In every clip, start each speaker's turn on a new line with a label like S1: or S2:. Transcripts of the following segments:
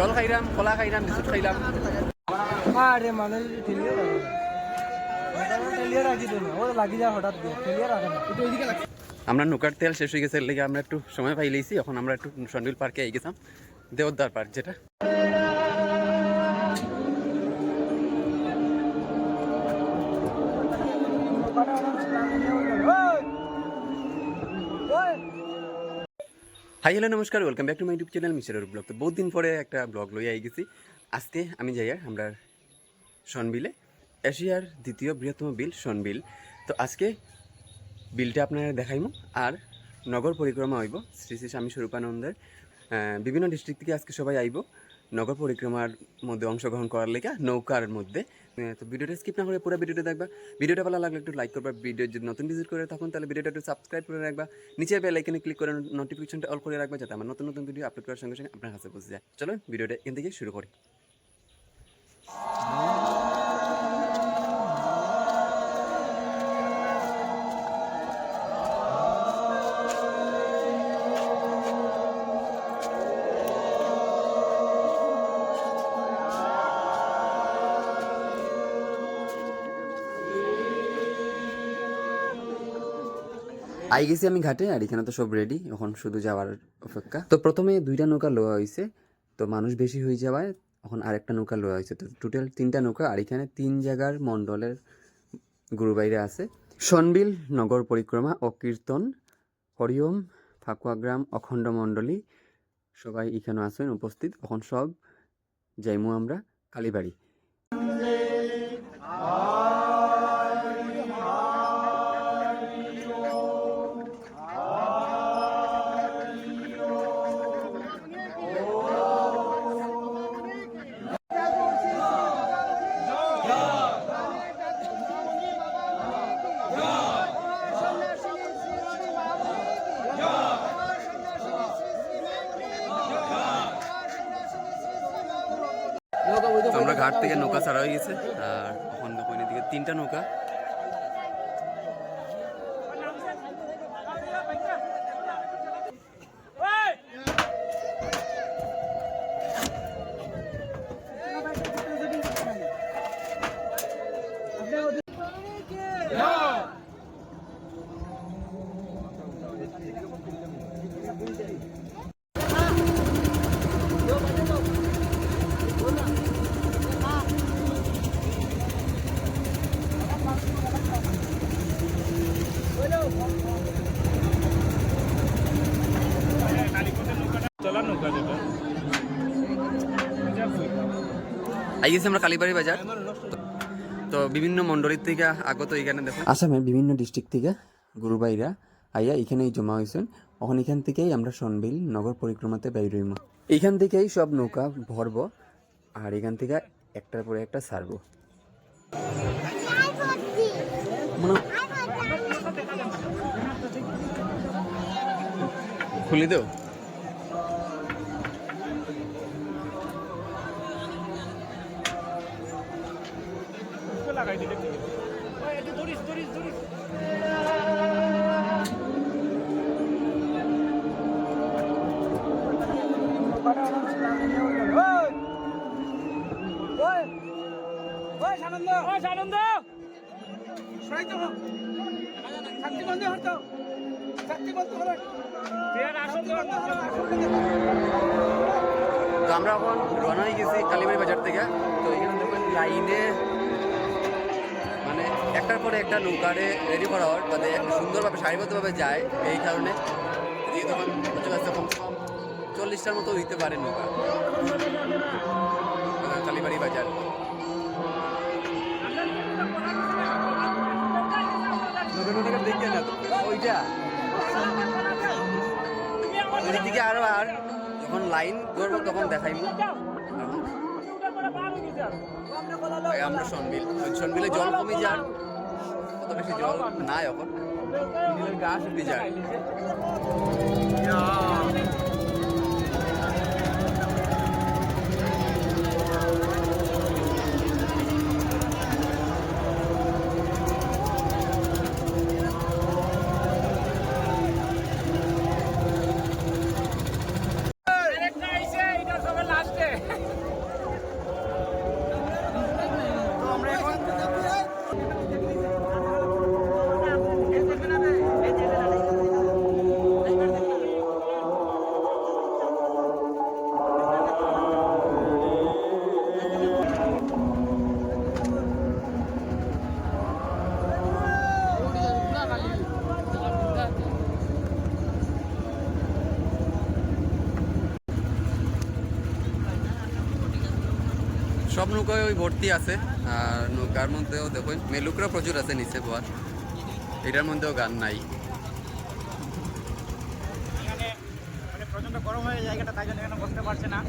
S1: জল খাইলাম কলা খাইলাম বিস্কুট খাইলাম।
S2: আরে মানুষ ঠেলিয়ে রাখে। ঠেলিয়ে রাখি তো না ও লাগি যায় হঠাৎ দিয়ে ঠেলিয়ে রাখে না। একটু ওইদিকে রাখ।
S1: আমরা নৌকার তেল শেষ হয়ে গেছে লেগে আমরা একটু সময় পাই লইছি এখন আমরা একটু সন্ডিল পার্কে গেছিলাম দেওদার পার্ক যেটা। হাই হ্যালো নমস্কার welcome back to my YouTube channel মিশরের ব্লগ তো বহুত দিন পরে একটা ব্লগ লই আই গেছি আজকে আমি যাই আর আমরা সনবিলে এশিয়ার দ্বিতীয় বৃহত্তম বিল সনবিল তো আজকে বিলটা আপনারা দেখাইমু, আর নগর পরিক্রমা হইব, শ্রী শ্রী স্বামী স্বরূপানন্দের। বিভিন্ন ডিস্ট্রিক্ট থেকে আজকে সবাই আইব, নগর পরিক্রমার মধ্যে অংশগ্রহণ করার লেগে, নৌকার মধ্যে। তো ভিডিওটা স্কিপ না করে পুরো ভিডিওটা দেখবা। ভিডিওটা ভালো লাগলে একটু লাইক করবা ভিডিও যদি নতুন ভিজিট করে থাকুন, তাহলে ভিডিওটা একটু সাবস্ক্রাইব করে রাখবা। নিচে বেল আইকনে ক্লিক করে নোটিফিকেশনটা অল করে রাখবা, যাতে আমার নতুন নতুন ভিডিও আপলোড করার সঙ্গে সঙ্গে আপনার কাছে পৌঁছে যায়। চলো ভিডিওটা এখান থেকে শুরু করি। আই গেছি আমি ঘাটে, আর এখানে তো সব রেডি এখন শুধু যাওয়ার অপেক্ষা। তো প্রথমে দুইটা নৌকা লোয়া হয়েছে, তো মানুষ বেশি হয়ে যাওয়ায় এখন আরেকটা নৌকা লোয়া হয়েছে। তো টোটাল তিনটা নৌকা, আর এখানে তিন জায়গার মণ্ডলের গুরু বাইরে আছে। সনবিল, নগর পরিক্রমা ও কীর্তন হরিওম ফাকুয়াগ্রাম অখণ্ড মণ্ডলী, সবাই এখানে আছেন, উপস্থিত। এখন সব যাইমু আমরা কালীবাড়ি। ঘাট থেকে নৌকা ছাড়া হয়ে গেছে। আর এখন দেখো দিকে তিনটা নৌকা। আই গেছি আমরা কালীবাড়ি বাজার। তো বিভিন্ন মন্ডলীর থেকে আগত এখানে দেখো আসামের বিভিন্ন ডিস্ট্রিক্ট থেকে গুরুবাইরা আইয়া এখানেই জমা হয়েছেন। এখন এখান থেকেই আমরা সনবিল নগর পরিক্রমাতে বাইর হইম। এইখান থেকেই সব নৌকা ভরব আর এখান থেকে একটার পরে একটা ছাড়বো মানে- খুলি দেও।
S2: আনন্দ শক্তি বন্ধ হতো শক্তি বন্ধ হলো
S1: তো আমরা এখন রওনা গেছি কালীবাড়ি বাজার থেকে। তো এখানে দেখবেন লাইনে একটার পরে একটা নৌকারে রেডি করা হয় মানে সুন্দরভাবে সারিবদ্ধভাবে যায় এই কারণে। এদিকে তখন কমসে কম চল্লিশটার মতো হইতে পারে নৌকা। কালীবাড়ি বাজার। না ওইটা। আরও আর যখন লাইন ধরবো তখন দেখাইমু। এই আমরা সনবিল সনবিলে জল কমে যান অত বেশি জল নাই এখন নীলের গাছ উঠে
S2: সব
S1: নৌকায় ওই ভর্তি আছে, আর নৌকার মধ্যেও দেখুন, মেলুকরা প্রচুর আছে নিচে বয়ার এটার মধ্যেও গান নাই।
S3: মানে প্রচণ্ড গরম হয়ে জায়গাটা তাই জন্য এখানে বসতে পারছে না।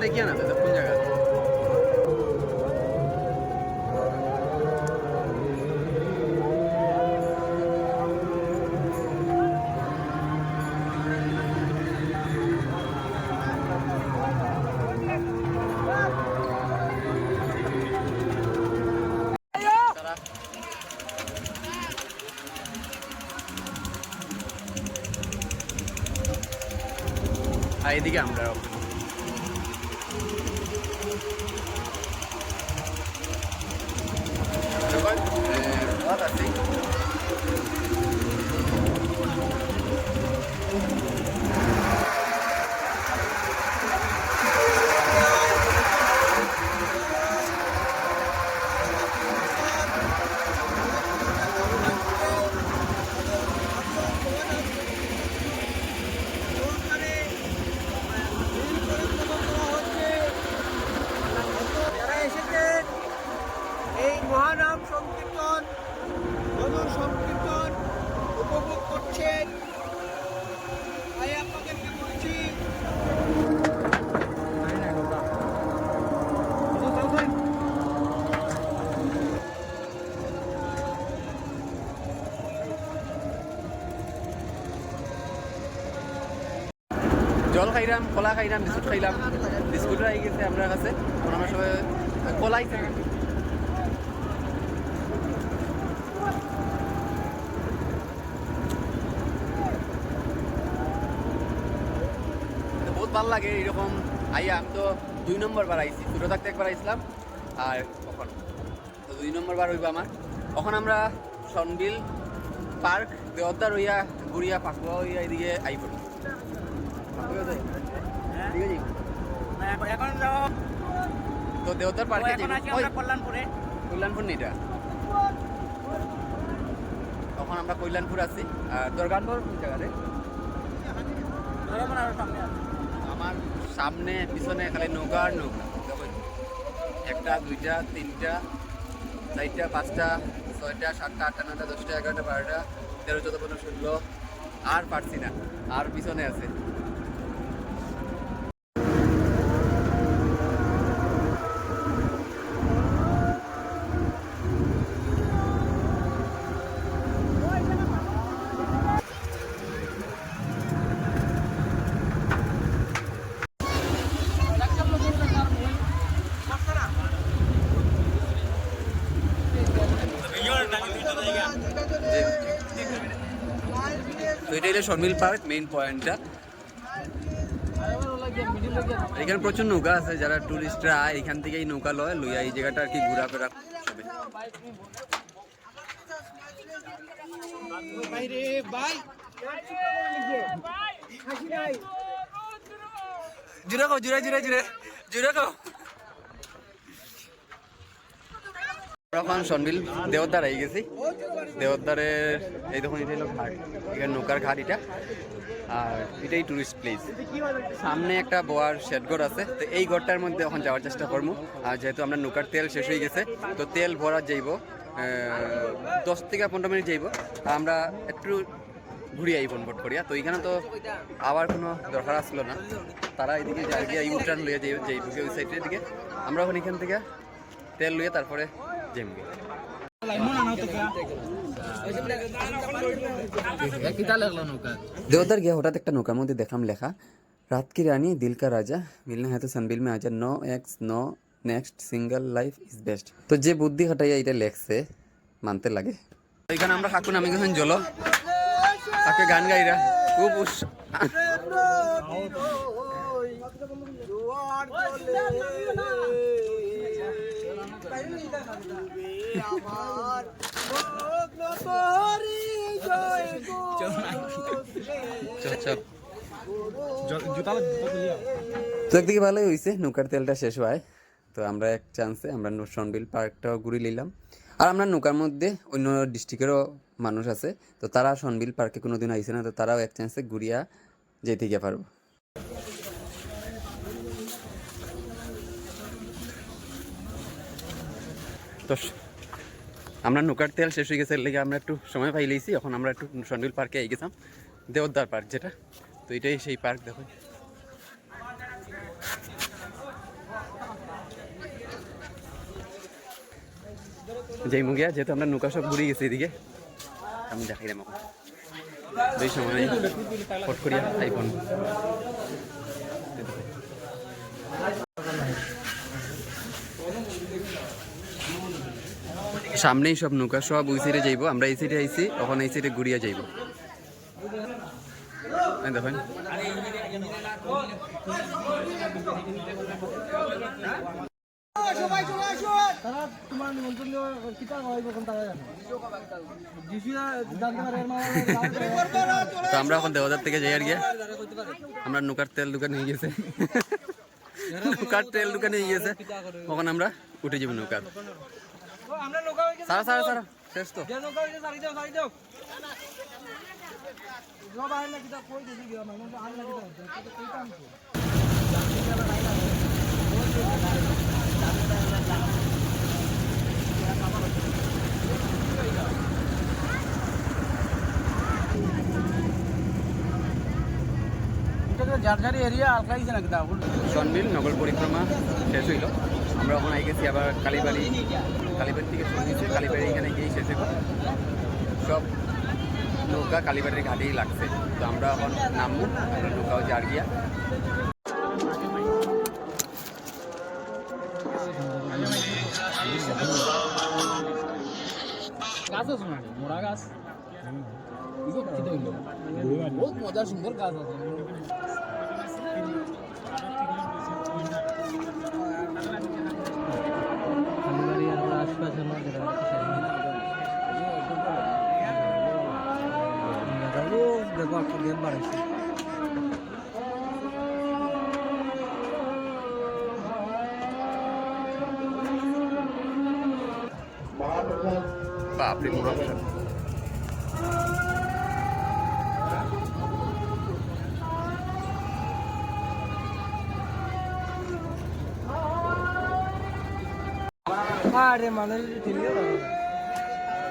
S3: আমরা
S1: নৌকা দেখিয়া না দাদা কোন জায়গা আর এদিকে আমরা খাইলাম কলা খাইলাম বিস্কুট খাইলাম। বিস্কুট আই গেছে আপনার কাছে। এখন আমরা সবাই কলাই বহুত ভালো লাগে এরকম আইয়া, আমি তো দুই নম্বর বার আইছি। ছোটো থাকতে একবার আইছিলাম, আর কখন? তো দুই নম্বর বার হইব আমার। তখন আমরা সনবিল পার্ক দেওয়ার হইয়া ঘুরিয়া পাকুয়া হইয়া এদিকে আই পড়ি পাকুয়া যাই ঠিক আছে
S3: এখন
S1: তো দেওতার পার্কে
S3: এখন আছি আমরা কল্যাণপুরে।
S1: কল্যাণপুর নেই তখন আমরা কল্যাণপুর আছি। আর কোন জায়গাতে
S3: আছে।
S1: আমার সামনে পিছনে খালি নৌকা আর নৌকা। একটা দুইটা তিনটা চারটা পাঁচটা ছয়টা সাতটা আটটা নয়টা দশটা এগারোটা বারোটা তেরো চোদ্দ পনেরো ষোলো আর পারছি না। আর পিছনে আছে যে তো এটা শর্মিল পার্ক মেইন পয়েন্টটা এখানে প্রচুর নৌকা আছে, যারা টুরিস্টরা আয়, এখান থেকেই নৌকা লয়, লইয়া এই জায়গাটা আর কি ঘোরাফেরা জুড়ে কো জুড়ে জুড়ে জুড়ে জুড়ে কো এখন সনবিল দেওদার আই গেছি। দেওদারের এই দেখুন, এটা হলো ঘাট। এখানে নৌকার ঘাট এটা। আর এটাই টুরিস্ট প্লেস সামনে একটা বোয়ার শেডঘর আছে। তো এই ঘরটার মধ্যে এখন যাওয়ার চেষ্টা করব। আর যেহেতু আমরা নৌকার তেল শেষ হয়ে গেছে, তো তেল ভরা যাইব দশ থেকে পনেরো মিনিট যাইব। আমরা একটু ঘুরিয়ে আইব বট করিয়া। তো এখানে তো আবার কোনো দরকার আসলো না। তারা এদিকে যায় গিয়ে ইউটার্ন লইয়া যাইব যাইব ওই সাইডের দিকে। আমরা এখন এখান থেকে তেল লইয়া তারপরে জেমগে দেওদার গিয়ে হঠাৎ একটা নৌকার মধ্যে দেখলাম লেখা। রাতকি রানী দিলকা রাজা মিলনে হয়তো সানবিল মে আজা no ex no next single life is best তো যে বুদ্ধি হটাইয়া এটা লেখছে মানতে লাগে। এখানে আমরা হাকুন আমি গেছেন জল। তাকে গান গাইরা খুব
S3: উৎসাহ
S1: তো একদিকে ভালোই হয়েছে নৌকার তেলটা শেষ হয়। তো আমরা এক চান্সে আমরা সনবিল পার্কটাও ঘুরে নিলাম। আর আমরা নৌকার মধ্যে অন্য ডিস্ট্রিক্টেরও মানুষ আছে, তো তারা সনবিল পার্কে কোনো দিন আইসে না, তো তারাও এক চান্সে ঘুরিয়া যেতে গিয়ে পারব। তো আমরা নৌকার তেল শেষ হয়ে গেছে, এর লেগে আমরা একটু সময় পাই লইছি। এখন আমরা একটু সনবিল পার্কে আই গেছিলাম দেওদার পার্ক যেটা। তো এটাই সেই পার্ক দেখো যেই মুগিয়া, যেহেতু আমরা নৌকা সব ঘুরে গেছি এদিকে, আমি দেখাই দেবো। এই সময়, ফট করিয়া আইফোন। সামনেই সব নৌকা সব ওই সাইডে যাইবো। আমরা এই সাইডে আইছি, তখন এই সাইডে ঘুরিয়া যাইবো। দেখেন। তো আমরা এখন দেওয়াদার থেকে যাই আর গিয়ে। আমরা নৌকার তেল দোকানে নিয়ে গেছে। নৌকার তেল দোকানে নিয়ে গেছে। তখন আমরা উঠে যাব নৌকার।
S2: নৌকা
S1: সারা শেষ তো।
S2: এরিয়া আলকাইছে না কিতা
S1: সনবিল নগর পরিক্রমা শেষ হইল। আমরা আই গেছি আবার কালীবাড়ি। কালীবাড়ি থেকে শুরু হয়েছে কালীবাড়ি এখানে গিয়েই শেষ সব নৌকা কালীবাড়ির ঘাটেই লাগছে। তো আমরা এখন নামবো আমরা নৌকাও যার গিয়া।
S2: গাছ আছে মোড়া গাছ? বহুত মজার সুন্দর গাছ আছে। দেখো একটা গেম বাড়াইছে
S1: বাপরে মোড়া প্রসাদ
S2: আরে মানুষ ঠেলিয়ে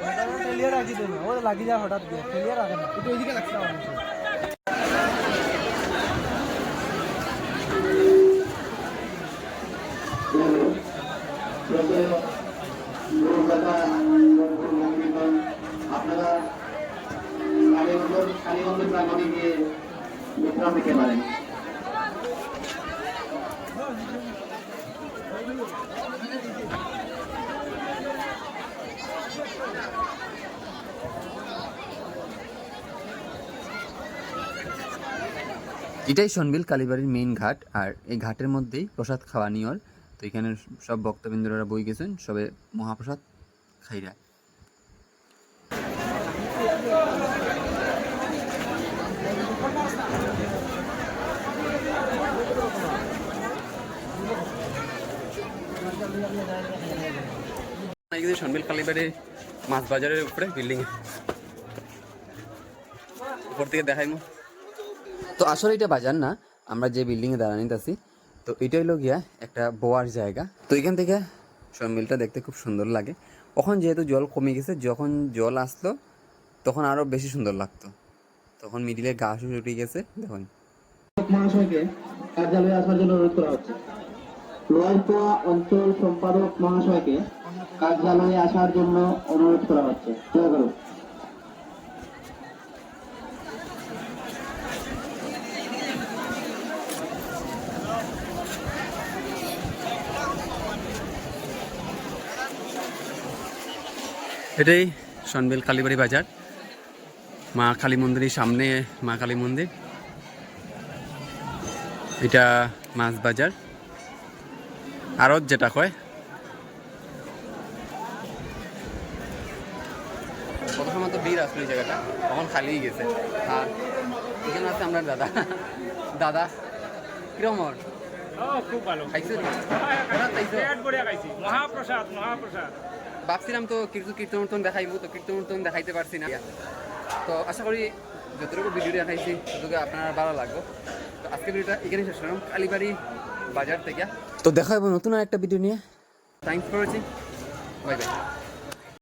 S2: রাখে না রাখি তো না ও লাগি যায় হঠাৎ দিয়ে ঠেলিয়ে রাখে না? কিন্তু ওইদিকে লাগছে না মানুষ
S4: আপনারা কালীগঞ্জ কালীগঞ্জ প্রাঙ্গণে গিয়ে বিশ্রাম নিতে পারেন
S1: এটাই সনবিল কালীবাড়ির মেইন ঘাট। আর এই ঘাটের মধ্যেই প্রসাদ খাওয়া নিয়র। তো এখানে সব ভক্তবৃন্দরা বই গেছেন, সবে মহাপ্রসাদ খাইরা। সনবিল কালীবাড়ি মাছ বাজারের উপরে বিল্ডিং উপর থেকে দেখাইমু। তো আসলে এটা বাজার না, আমরা যে বিল্ডিংয়ে দাঁড়ানিতে আছি তো এটা হলো গিয়া একটা বোয়ার জায়গা। তো এখান থেকে মিলটা দেখতে খুব সুন্দর লাগে। এখন যেহেতু জল কমে গেছে, যখন জল আসলো, তখন আরও বেশি সুন্দর লাগতো। তখন মিডিলে ঘাস উঠে গেছে, দেখুন।
S4: মহাশয়কে কার্যালয়ে আসার জন্য অনুরোধ করা হচ্ছে। লোয়ারপোয়া অঞ্চল সম্পাদক মহাশয়কে কার্যালয়ে আসার জন্য অনুরোধ করা হচ্ছে। দয়া
S1: এটাই সনবিল কালীবাড়ি বাজার। মা কালী মন্দিরের সামনে মা কালী মন্দির এটা মাছ বাজার। আরত যেটা কয়। কত সময় তো ভিড় আসলো এই জায়গাটা। তখন খালি গেছে। আর এখানে আছে আমরা দাদা। দাদা কীরকম ওর?
S3: খুব ভালো।
S1: খাইছি।
S3: মহাপ্রসাদ মহাপ্রসাদ।
S1: ভাবছিলাম তো কিছু কীর্তন টন দেখাইবো তো কীর্তন দেখাইতে পারছি না। তো আশা করি যতটুকু ভিডিও দেখাইছি ততটুকু আপনার ভালো লাগবো। তো আজকে ভিডিওটা এখানে শেষ করলাম। কালীবাড়ি বাজার থেকে। তো দেখা হবে নতুন আর একটা ভিডিও নিয়ে। Thanks for watching bye bye